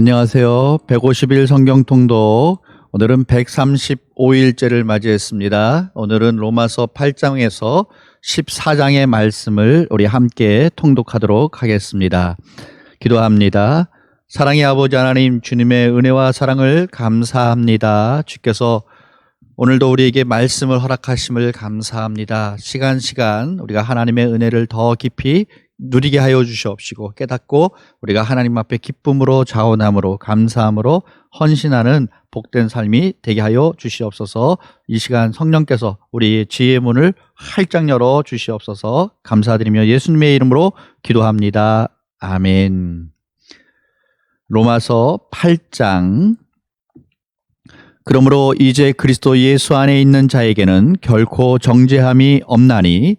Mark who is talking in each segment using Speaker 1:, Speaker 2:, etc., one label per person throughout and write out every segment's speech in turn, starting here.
Speaker 1: 안녕하세요. 150일 성경 통독. 오늘은 135일째를 맞이했습니다. 오늘은 로마서 8장에서 14장의 말씀을 우리 함께 통독하도록 하겠습니다. 기도합니다. 사랑의 아버지 하나님 주님의 은혜와 사랑을 감사합니다. 주께서 오늘도 우리에게 말씀을 허락하심을 감사합니다. 시간 시간 우리가 하나님의 은혜를 더 깊이 누리게 하여 주시옵시고 깨닫고 우리가 하나님 앞에 기쁨으로 자원함으로 감사함으로 헌신하는 복된 삶이 되게 하여 주시옵소서. 이 시간 성령께서 우리의 지혜의 문을 활짝 열어 주시옵소서. 감사드리며 예수님의 이름으로 기도합니다. 아멘. 로마서 8장 그러므로 이제 그리스도 예수 안에 있는 자에게는 결코 정죄함이 없나니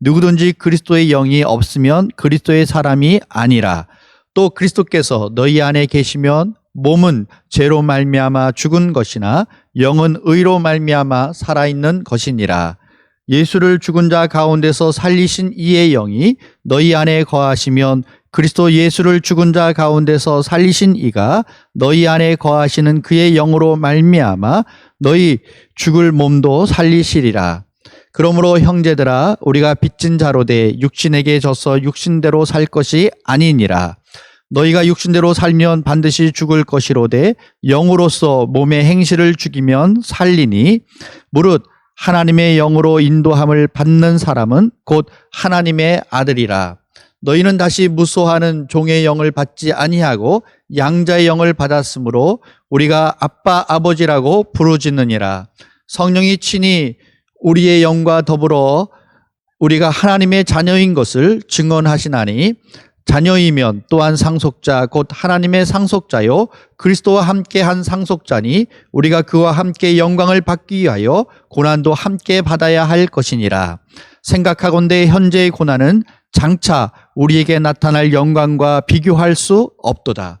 Speaker 1: 누구든지 그리스도의 영이 없으면 그리스도의 사람이 아니라 또 그리스도께서 너희 안에 계시면 몸은 죄로 말미암아 죽은 것이나 영은 의로 말미암아 살아 있는 것이니라 예수를 죽은 자 가운데서 살리신 이의 영이 너희 안에 거하시면 그리스도 예수를 죽은 자 가운데서 살리신 이가 너희 안에 거하시는 그의 영으로 말미암아 너희 죽을 몸도 살리시리라. 그러므로 형제들아 우리가 빚진 자로 돼 육신에게 져서 육신대로 살 것이 아니니라. 너희가 육신대로 살면 반드시 죽을 것이로되 영으로서 몸의 행실을 죽이면 살리니 무릇 하나님의 영으로 인도함을 받는 사람은 곧 하나님의 아들이라. 너희는 다시 무소하는 종의 영을 받지 아니하고 양자의 영을 받았으므로 우리가 아빠 아버지라고 부르짖느니라. 성령이 친히 우리의 영과 더불어 우리가 하나님의 자녀인 것을 증언하시나니 자녀이면 또한 상속자 곧 하나님의 상속자요 그리스도와 함께 한 상속자니 우리가 그와 함께 영광을 받기 위하여 고난도 함께 받아야 할 것이니라 생각하건대 현재의 고난은 장차 우리에게 나타날 영광과 비교할 수 없도다.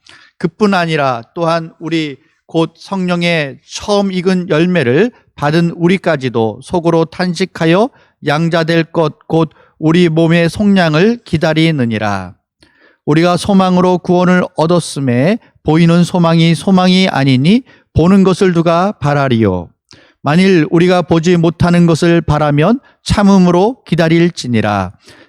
Speaker 1: 그뿐 아니라 또한 우리 곧 성령의 처음 익은 열매를 받은 우리까지도 속으로 탄식하여 양자될 것 곧 우리 몸의 속량을 기다리느니라. 우리가 소망으로 구원을 얻었음에 보이는 소망이 소망이 아니니 보는 것을 누가 바라리요. 만일 우리가 보지 못하는 것을 바라면 참음으로 기다릴지니라.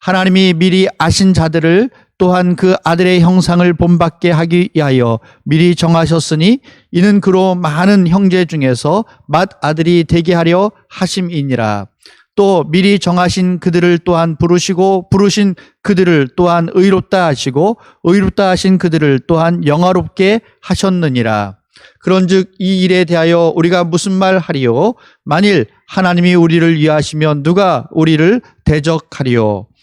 Speaker 1: 하나님이 미리 아신 자들을 또한 그 아들의 형상을 본받게 하기 위하여 미리 정하셨으니 이는 그로 많은 형제 중에서 맏 아들이 되게 하려 하심이니라. 또 미리 정하신 그들을 또한 부르시고 부르신 그들을 또한 의롭다 하시고 의롭다 하신 그들을 또한 영화롭게 하셨느니라. 그런즉 이 일에 대하여 우리가 무슨 말 하리요? 만일 하나님이 우리를 위하시면 누가 우리를 대적하리요?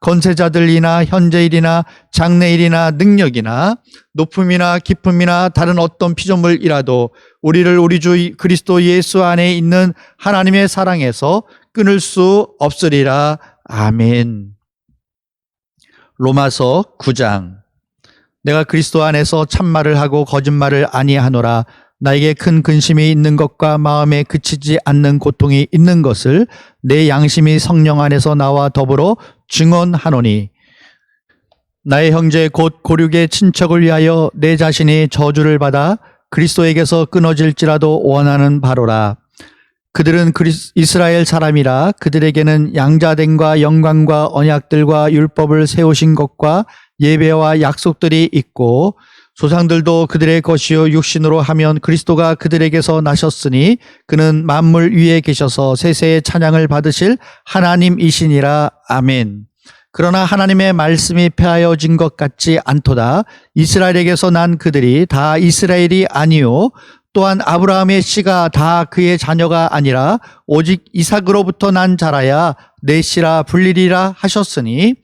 Speaker 1: 건세자들이나 현재일이나 장래일이나 능력이나 높음이나 깊음이나 다른 어떤 피조물이라도 우리를 우리 주 그리스도 예수 안에 있는 하나님의 사랑에서 끊을 수 없으리라. 아멘. 로마서 9장. 내가 그리스도 안에서 참말을 하고 거짓말을 아니하노라. 나에게 큰 근심이 있는 것과 마음에 그치지 않는 고통이 있는 것을 내 양심이 성령 안에서 나와 더불어 증언하노니 나의 형제 곧 고륙의 친척을 위하여 내 자신이 저주를 받아 그리스도에게서 끊어질지라도 원하는 바로라. 그들은 그리스, 이스라엘 사람이라 그들에게는 양자됨과 영광과 언약들과 율법을 세우신 것과 예배와 약속들이 있고 조상들도 그들의 것이요 육신으로 하면 그리스도가 그들에게서 나셨으니 그는 만물 위에 계셔서 세세의 찬양을 받으실 하나님이시니라 아멘. 그러나 하나님의 말씀이 폐하여진 것 같지 않도다. 이스라엘에게서 난 그들이 다 이스라엘이 아니요 또한 아브라함의 씨가 다 그의 자녀가 아니라 오직 이삭으로부터 난 자라야 내 씨라 불리리라 하셨으니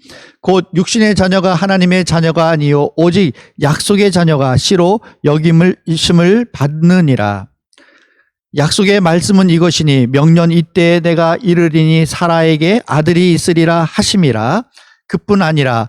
Speaker 1: 곧 육신의 자녀가 하나님의 자녀가 아니요 오직 약속의 자녀가 씨로 여김을 이심을 받느니라. 약속의 말씀은 이것이니 명년 이때에 내가 이르리니 사라에게 아들이 있으리라 하심이라. 그뿐 아니라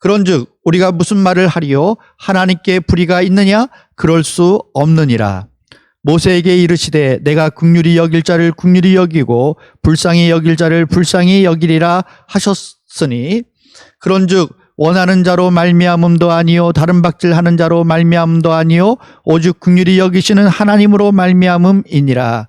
Speaker 1: 그런즉 우리가 무슨 말을 하리요? 하나님께 불의가 있느냐? 그럴 수 없느니라. 모세에게 이르시되 내가 국률이 여길 자를 국률이 여기고 불쌍히 여길 자를 불쌍히 여기리라 하셨으니 그런즉 원하는 자로 말미암음도 아니요 다른 박질하는 자로 말미암음도 아니요 오직 국률이 여기시는 하나님으로 말미암음이니라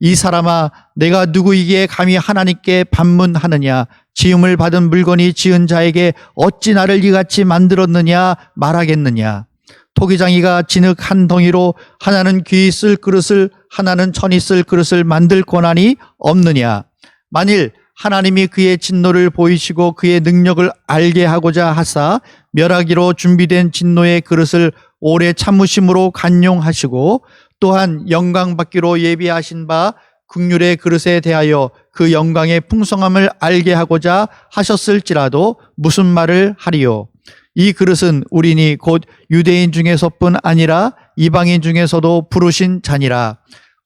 Speaker 1: 이 사람아 내가 누구이기에 감히 하나님께 반문하느냐? 지음을 받은 물건이 지은 자에게 어찌 나를 이같이 만들었느냐 말하겠느냐? 토기장이가 진흙 한 덩이로 하나는 귀 쓸 그릇을 하나는 천이 쓸 그릇을 만들 권한이 없느냐? 만일 하나님이 그의 진노를 보이시고 그의 능력을 알게 하고자 하사 멸하기로 준비된 진노의 그릇을 오래 참으심으로 간용하시고 또한 영광 받기로 예비하신 바 국률의 그릇에 대하여 그 영광의 풍성함을 알게 하고자 하셨을지라도 무슨 말을 하리요? 이 그릇은 우리니 곧 유대인 중에서뿐 아니라 이방인 중에서도 부르신 자니라.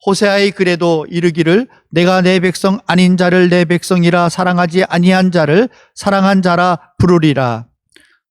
Speaker 1: 호세아의 글에도 이르기를 내가 내 백성 아닌 자를 내 백성이라 사랑하지 아니한 자를 사랑한 자라 부르리라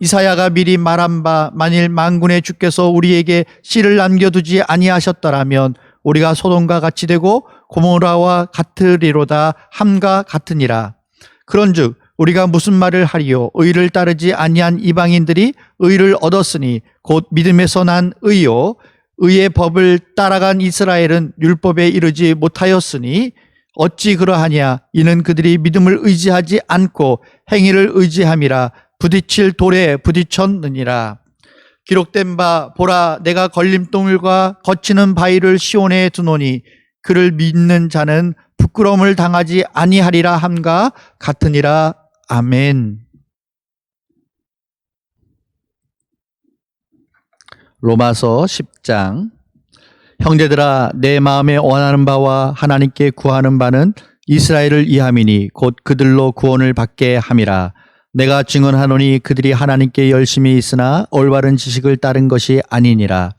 Speaker 1: 이사야가 미리 말한 바 만일 만군의 주께서 우리에게 씨를 남겨두지 아니하셨더라면 우리가 소돔과 같이 되고 고모라와 같으리로다 함과 같으니라. 그런즉 우리가 무슨 말을 하리요? 의를 따르지 아니한 이방인들이 의를 얻었으니 곧 믿음에서 난 의요. 의의 법을 따라간 이스라엘은 율법에 이르지 못하였으니 어찌 그러하냐? 이는 그들이 믿음을 의지하지 않고 행위를 의지함이라 부딪힐 돌에 부딪혔느니라. 기록된 바 보라 내가 걸림돌과 거치는 바위를 시온에 두노니 그를 믿는 자는 부끄러움을 당하지 아니하리라 함과 같으니라. 아멘. 로마서 10장. 형제들아 내 마음에 원하는 바와 하나님께 구하는 바는 이스라엘을 이함이니 곧 그들로 구원을 받게 함이라 내가 증언하노니 그들이 하나님께 열심히 있으나 올바른 지식을 따른 것이 아니니라.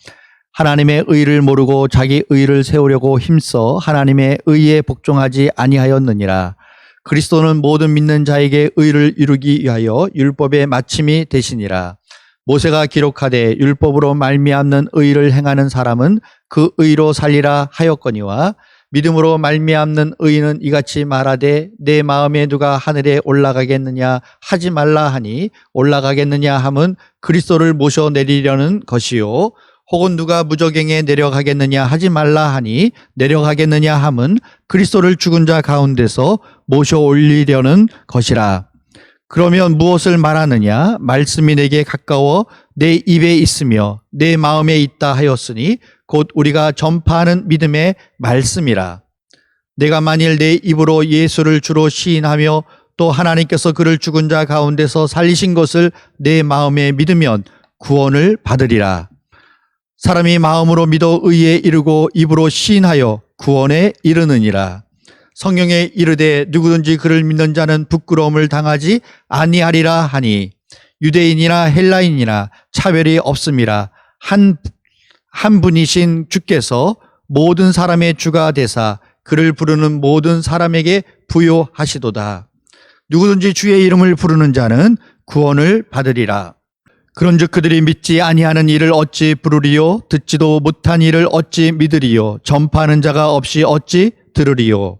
Speaker 1: 하나님의 의를 모르고 자기 의를 세우려고 힘써 하나님의 의에 복종하지 아니하였느니라. 그리스도는 모든 믿는 자에게 의를 이루기 위하여 율법의 마침이 되시니라. 모세가 기록하되 율법으로 말미암는 의를 행하는 사람은 그 의로 살리라 하였거니와 믿음으로 말미암는 의는 이같이 말하되 내 마음에 누가 하늘에 올라가겠느냐? 하지 말라 하니 올라가겠느냐? 함은 그리스도를 모셔 내리려는 것이요. 혹은 누가 무저갱에 내려가겠느냐? 하지 말라 하니 내려가겠느냐? 함은 그리스도를 죽은 자 가운데서 모셔 올리려는 것이라 그러면 무엇을 말하느냐? 말씀이 내게 가까워 내 입에 있으며 내 마음에 있다 하였으니 곧 우리가 전파하는 믿음의 말씀이라. 내가 만일 내 입으로 예수를 주로 시인하며 또 하나님께서 그를 죽은 자 가운데서 살리신 것을 내 마음에 믿으면 구원을 받으리라. 사람이 마음으로 믿어 의에 이르고 입으로 시인하여 구원에 이르느니라. 성경에 이르되 누구든지 그를 믿는 자는 부끄러움을 당하지 아니하리라 하니 유대인이나 헬라인이나 차별이 없음이라 한, 한 분이신 주께서 모든 사람의 주가 되사 그를 부르는 모든 사람에게 부요하시도다. 누구든지 주의 이름을 부르는 자는 구원을 받으리라. 그런즉 그들이 믿지 아니하는 일을 어찌 부르리요 듣지도 못한 일을 어찌 믿으리요 전파하는 자가 없이 어찌 들으리요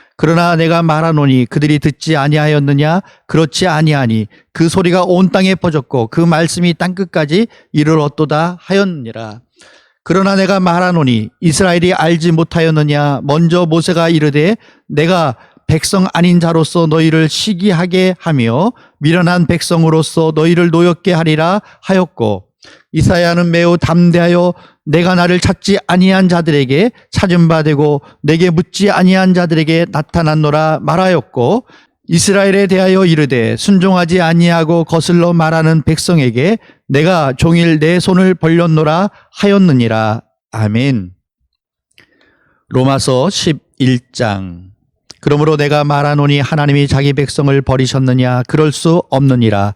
Speaker 1: 그러나 내가 말하노니 그들이 듣지 아니하였느냐? 그렇지 아니하니 그 소리가 온 땅에 퍼졌고 그 말씀이 땅 끝까지 이르렀도다 하였느니라. 그러나 내가 말하노니 이스라엘이 알지 못하였느냐? 먼저 모세가 이르되 내가 백성 아닌 자로서 너희를 시기하게 하며 미련한 백성으로서 너희를 노엽게 하리라 하였고 이사야는 매우 담대하여 내가 나를 찾지 아니한 자들에게 찾은 바 되고 내게 묻지 아니한 자들에게 나타났노라 말하였고 이스라엘에 대하여 이르되 순종하지 아니하고 거슬러 말하는 백성에게 내가 종일 내 손을 벌렸노라 하였느니라. 아멘. 로마서 11장. 그러므로 내가 말하노니 하나님이 자기 백성을 버리셨느냐? 그럴 수 없느니라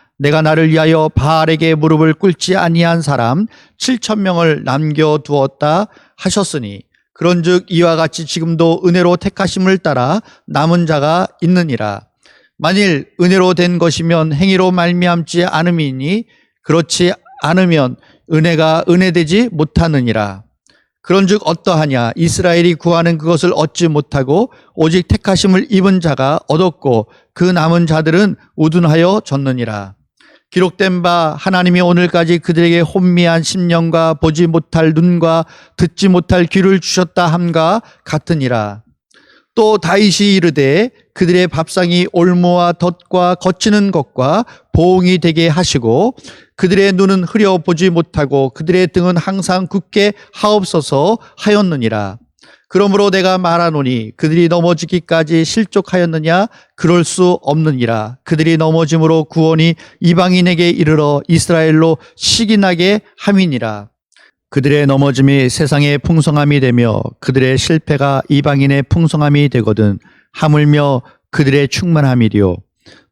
Speaker 1: 내가 나를 위하여 바알에게 무릎을 꿇지 아니한 사람 7천 명을 남겨 두었다 하셨으니 그런즉 이와 같이 지금도 은혜로 택하심을 따라 남은 자가 있느니라. 만일 은혜로 된 것이면 행위로 말미암지 않음이니 그렇지 않으면 은혜가 은혜되지 못하느니라. 그런즉 어떠하냐? 이스라엘이 구하는 그것을 얻지 못하고 오직 택하심을 입은 자가 얻었고 그 남은 자들은 우둔하여 졌느니라 기록된 바 하나님이 오늘까지 그들에게 혼미한 심령과 보지 못할 눈과 듣지 못할 귀를 주셨다 함과 같으니라 또 다윗이 이르되 그들의 밥상이 올무와 덫과 거치는 것과 보응이 되게 하시고 그들의 눈은 흐려 보지 못하고 그들의 등은 항상 굳게 하옵소서 하였느니라. 그러므로 내가 말하노니 그들이 넘어지기까지 실족하였느냐 그럴 수 없느니라. 그들이 넘어짐으로 구원이 이방인에게 이르러 이스라엘로 시기나게 함이니라. 그들의 넘어짐이 세상의 풍성함이 되며 그들의 실패가 이방인의 풍성함이 되거든 하물며 그들의 충만함이리요.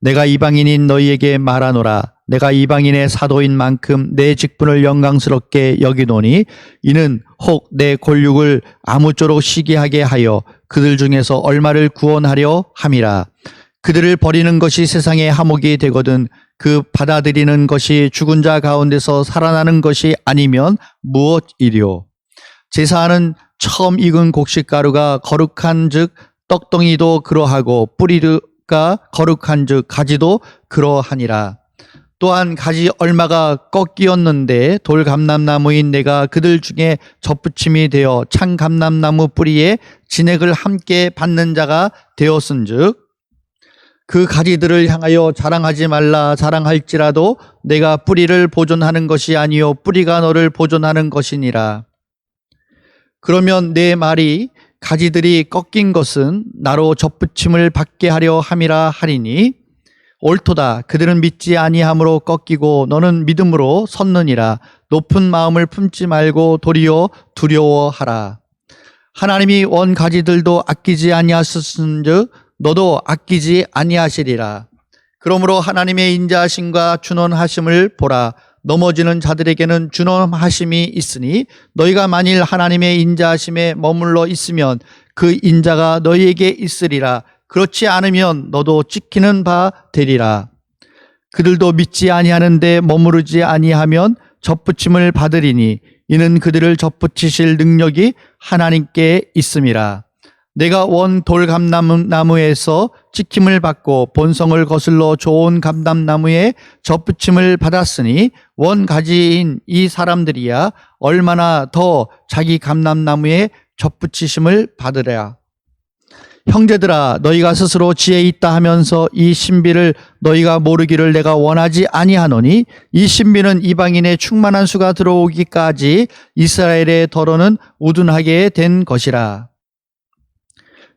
Speaker 1: 내가 이방인인 너희에게 말하노라. 내가 이방인의 사도인 만큼 내 직분을 영광스럽게 여기노니 이는 혹 내 권력을 아무쪼록 시기하게 하여 그들 중에서 얼마를 구원하려 함이라. 그들을 버리는 것이 세상의 하목이 되거든 그 받아들이는 것이 죽은 자 가운데서 살아나는 것이 아니면 무엇이리요. 제사하는 처음 익은 곡식가루가 거룩한 즉 떡덩이도 그러하고 뿌리 가 거룩한 즉 가지도 그러하니라. 또한 가지 얼마가 꺾이었는데 돌감람나무인 내가 그들 중에 접붙임이 되어 창감람나무 뿌리에 진액을 함께 받는 자가 되었은즉 그 가지들을 향하여 자랑하지 말라 자랑할지라도 내가 뿌리를 보존하는 것이 아니요 뿌리가 너를 보존하는 것이니라 그러면 내 말이 가지들이 꺾인 것은 나로 접붙임을 받게 하려 함이라 하리니 옳도다. 그들은 믿지 아니함으로 꺾이고 너는 믿음으로 섰느니라. 높은 마음을 품지 말고 도리어 두려워하라. 하나님이 원 가지들도 아끼지 아니하셨은즉 너도 아끼지 아니하시리라. 그러므로 하나님의 인자하심과 준원하심을 보라 넘어지는 자들에게는 준원하심이 있으니 너희가 만일 하나님의 인자하심에 머물러 있으면 그 인자가 너희에게 있으리라 그렇지 않으면 너도 찍히는 바 되리라. 그들도 믿지 아니하는데 머무르지 아니하면 접붙임을 받으리니 이는 그들을 접붙이실 능력이 하나님께 있음이라. 내가 원 돌감나무에서 찍힘을 받고 본성을 거슬러 좋은 감람나무에 접붙임을 받았으니 원 가지인 이 사람들이야 얼마나 더 자기 감람나무에 접붙이심을 받으랴. 형제들아 너희가 스스로 지혜 있다 하면서 이 신비를 너희가 모르기를 내가 원하지 아니하노니 이 신비는 이방인의 충만한 수가 들어오기까지 이스라엘의 더러는 우둔하게 된 것이라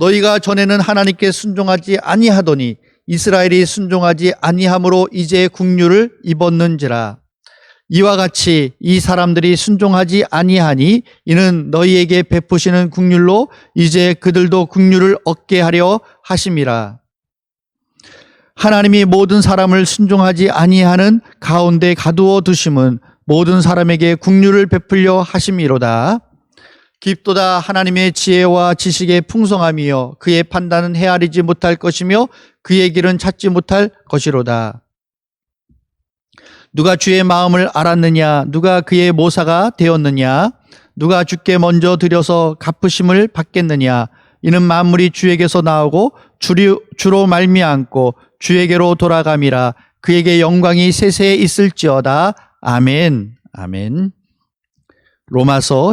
Speaker 1: 너희가 전에는 하나님께 순종하지 아니하더니 이스라엘이 순종하지 아니함으로 이제 국류를 입었는지라. 이와 같이 이 사람들이 순종하지 아니하니 이는 너희에게 베푸시는 국률로 이제 그들도 국률을 얻게 하려 하심이라. 하나님이 모든 사람을 순종하지 아니하는 가운데 가두어 두심은 모든 사람에게 국률을 베풀려 하심이로다. 깊도다 하나님의 지혜와 지식의 풍성함이여 그의 판단은 헤아리지 못할 것이며 그의 길은 찾지 못할 것이로다. 누가 주의 마음을 알았느냐? 누가 그의 모사가 되었느냐? 누가 주께 먼저 드려서 갚으심을 받겠느냐? 이는 만물이 주에게서 나오고 주로, 주로 말미암고 주에게로 돌아감이라 그에게 영광이 세세에 있을지어다. 아멘. 아멘. 로마서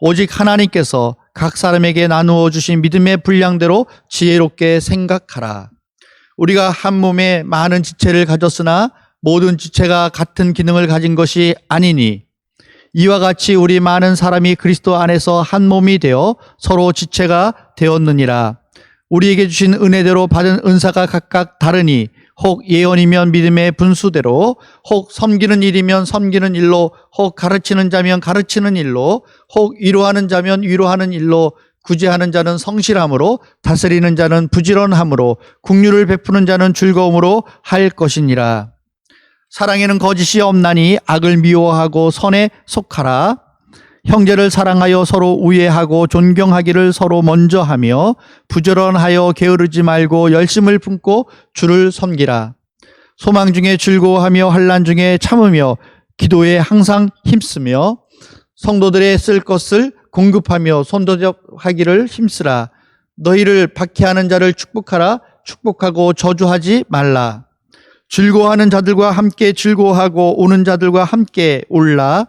Speaker 1: 오직 하나님께서 각 사람에게 나누어 주신 믿음의 분량대로 지혜롭게 생각하라. 우리가 한 몸에 많은 지체를 가졌으나 모든 지체가 같은 기능을 가진 것이 아니니 이와 같이 우리 많은 사람이 그리스도 안에서 한 몸이 되어 서로 지체가 되었느니라. 우리에게 주신 은혜대로 받은 은사가 각각 다르니 혹 예언이면 믿음의 분수대로 혹 섬기는 일이면 섬기는 일로 혹 가르치는 자면 가르치는 일로 혹 위로하는 자면 위로하는 일로 구제하는 자는 성실함으로 다스리는 자는 부지런함으로 국류를 베푸는 자는 즐거움으로 할 것이니라. 사랑에는 거짓이 없나니 악을 미워하고 선에 속하라. 형제를 사랑하여 서로 우애하고 존경하기를 서로 먼저 하며 부지런하여 게으르지 말고 열심을 품고 주를 섬기라. 소망 중에 즐거워하며 환란 중에 참으며 기도에 항상 힘쓰며 성도들의 쓸 것을 공급하며 손도접하기를 힘쓰라. 너희를 박해하는 자를 축복하라. 축복하고 저주하지 말라. 즐거워하는 자들과 함께 즐거워하고 오는 자들과 함께 올라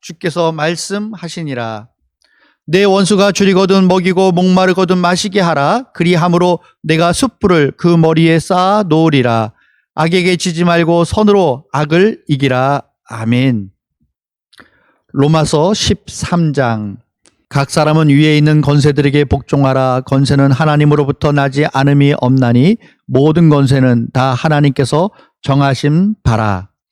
Speaker 1: 주께서 말씀하시니라. 내 원수가 줄이거든 먹이고 목마르거든 마시게 하라. 그리함으로 내가 숯불을 그 머리에 쌓아 놓으리라. 악에게 지지 말고 선으로 악을 이기라. 아멘. 로마서 13장. 각 사람은 위에 있는 건세들에게 복종하라. 건세는 하나님으로부터 나지 않음이 없나니 모든 건세는 다 하나님께서 정하심 바라.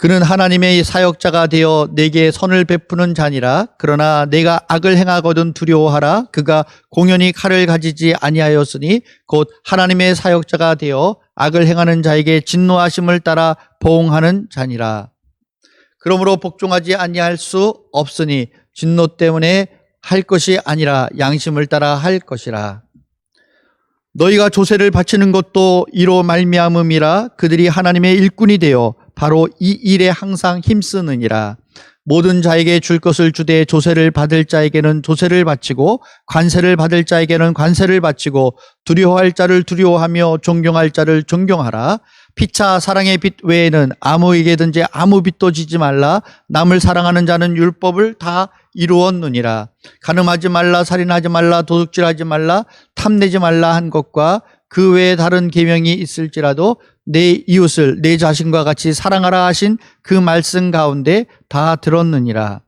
Speaker 1: 그는 하나님의 사역자가 되어 내게 선을 베푸는 자니라. 그러나 내가 악을 행하거든 두려워하라. 그가 공연히 칼을 가지지 아니하였으니 곧 하나님의 사역자가 되어 악을 행하는 자에게 진노하심을 따라 보응하는 자니라. 그러므로 복종하지 아니할 수 없으니 진노 때문에 할 것이 아니라 양심을 따라 할 것이라. 너희가 조세를 바치는 것도 이로 말미암음이라 그들이 하나님의 일꾼이 되어 바로 이 일에 항상 힘쓰느니라. 모든 자에게 줄 것을 주되 조세를 받을 자에게는 조세를 바치고 관세를 받을 자에게는 관세를 바치고 두려워할 자를 두려워하며 존경할 자를 존경하라. 피차 사랑의 빛 외에는 아무에게든지 아무 빛도 지지 말라. 남을 사랑하는 자는 율법을 다 이루었느니라. 가늠하지 말라, 살인하지 말라, 도둑질하지 말라, 탐내지 말라 한 것과 그 외에 다른 계명이 있을지라도 내 이웃을 내 자신과 같이 사랑하라 하신 그 말씀 가운데 다 들었느니라.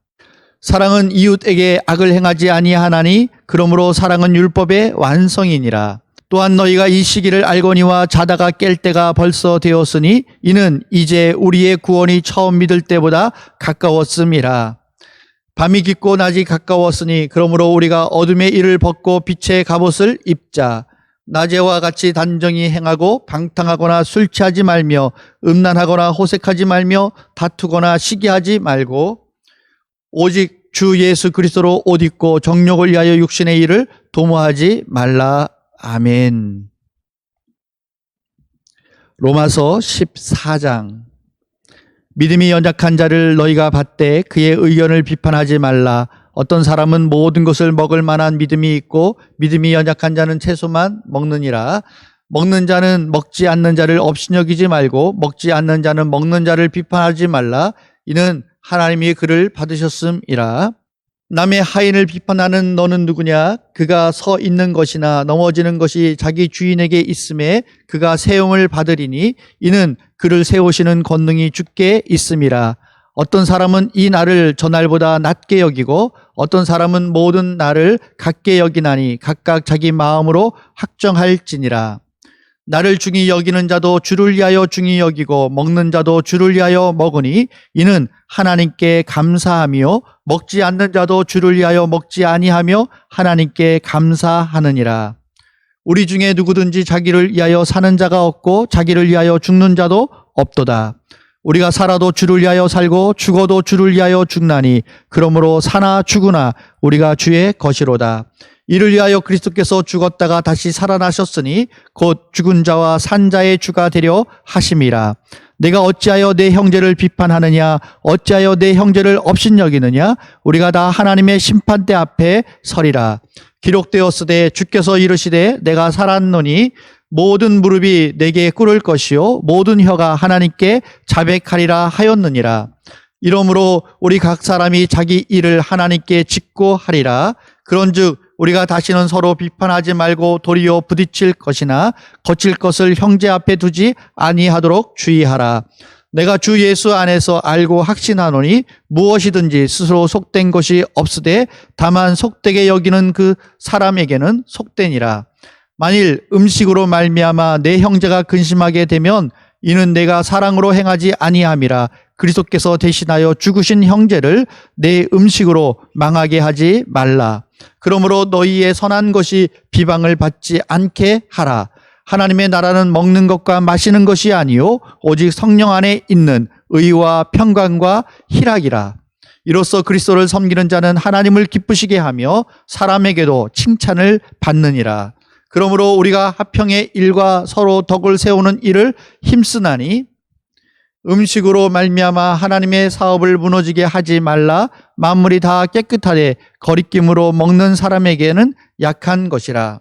Speaker 1: 사랑은 이웃에게 악을 행하지 아니하나니 그러므로 사랑은 율법의 완성이니라. 또한 너희가 이 시기를 알거니와 자다가 깰 때가 벌써 되었으니 이는 이제 우리의 구원이 처음 믿을 때보다 가까웠음이라. 밤이 깊고 낮이 가까웠으니 그러므로 우리가 어둠의 일을 벗고 빛의 갑옷을 입자. 낮에와 같이 단정히 행하고 방탕하거나 술 취하지 말며 음란하거나 호색하지 말며 다투거나 시기하지 말고 오직 주 예수 그리스도로 옷 입고 정욕을 위하여 육신의 일을 도모하지 말라. 아멘. 로마서 14장 믿음이 연약한 자를 너희가 받되 그의 의견을 비판하지 말라. 어떤 사람은 모든 것을 먹을 만한 믿음이 있고 믿음이 연약한 자는 채소만 먹느니라. 먹는 자는 먹지 않는 자를 업신여기지 말고 먹지 않는 자는 먹는 자를 비판하지 말라. 이는 하나님이 그를 받으셨음이라. 남의 하인을 비판하는 너는 누구냐? 그가 서 있는 것이나 넘어지는 것이 자기 주인에게 있음에 그가 세움을 받으리니 이는 그를 세우시는 권능이 주께 있음이라. 어떤 사람은 이 날을 저 날보다 낮게 여기고 어떤 사람은 모든 날을 같게 여기나니 각각 자기 마음으로 확정할지니라. 나를 중히 여기는 자도 주를 위하여 중히 여기고 먹는 자도 주를 위하여 먹으니 이는 하나님께 감사하며 먹지 않는 자도 주를 위하여 먹지 아니하며 하나님께 감사하느니라. 우리 중에 누구든지 자기를 위하여 사는 자가 없고 자기를 위하여 죽는 자도 없도다. 우리가 살아도 주를 위하여 살고 죽어도 주를 위하여 죽나니 그러므로 사나 죽으나 우리가 주의 것이로다. 이를 위하여 그리스도께서 죽었다가 다시 살아나셨으니 곧 죽은 자와 산 자의 주가 되려 하심이라. 내가 어찌하여 내 형제를 비판하느냐 어찌하여 내 형제를 업신여기느냐 우리가 다 하나님의 심판대 앞에 서리라. 기록되었으되 주께서 이르시되 내가 살았노니 모든 무릎이 내게 꿇을 것이요 모든 혀가 하나님께 자백하리라 하였느니라. 이러므로 우리 각 사람이 자기 일을 하나님께 짓고 하리라. 그런즉 우리가 다시는 서로 비판하지 말고 도리어 부딪힐 것이나 거칠 것을 형제 앞에 두지 아니하도록 주의하라. 내가 주 예수 안에서 알고 확신하노니 무엇이든지 스스로 속된 것이 없으되 다만 속되게 여기는 그 사람에게는 속되니라. 만일 음식으로 말미암아 내 형제가 근심하게 되면 이는 내가 사랑으로 행하지 아니함이라 그리스도께서 대신하여 죽으신 형제를 내 음식으로 망하게 하지 말라. 그러므로 너희의 선한 것이 비방을 받지 않게 하라. 하나님의 나라는 먹는 것과 마시는 것이 아니요 오직 성령 안에 있는 의와 평강과 희락이라. 이로써 그리스도를 섬기는 자는 하나님을 기쁘시게 하며 사람에게도 칭찬을 받느니라. 그러므로 우리가 화평의 일과 서로 덕을 세우는 일을 힘쓰나니 음식으로 말미암아 하나님의 사업을 무너지게 하지 말라. 만물이 다 깨끗하되 거리낌으로 먹는 사람에게는 약한 것이라.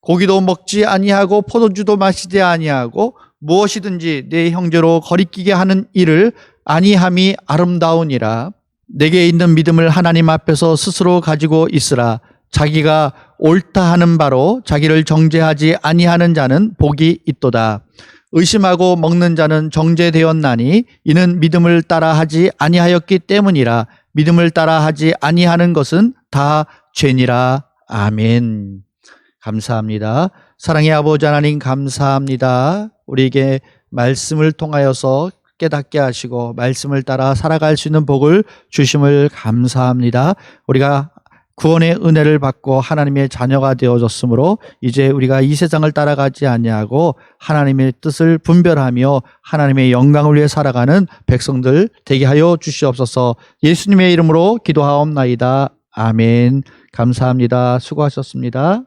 Speaker 1: 고기도 먹지 아니하고 포도주도 마시지 아니하고 무엇이든지 내 형제로 거리끼게 하는 일을 아니함이 아름다우니라. 내게 있는 믿음을 하나님 앞에서 스스로 가지고 있으라 자기가 옳다 하는 바로 자기를 정죄하지 아니하는 자는 복이 있도다. 의심하고 먹는 자는 정죄되었나니 이는 믿음을 따라 하지 아니하였기 때문이라 믿음을 따라 하지 아니하는 것은 다 죄니라. 아멘. 감사합니다. 사랑의 아버지 하나님 감사합니다. 우리에게 말씀을 통하여서 깨닫게 하시고 말씀을 따라 살아갈 수 있는 복을 주심을 감사합니다. 우리가 구원의 은혜를 받고 하나님의 자녀가 되어졌으므로 이제 우리가 이 세상을 따라가지 아니하고 하나님의 뜻을 분별하며 하나님의 영광을 위해 살아가는 백성들 되게 하여 주시옵소서. 예수님의 이름으로 기도하옵나이다. 아멘. 감사합니다. 수고하셨습니다.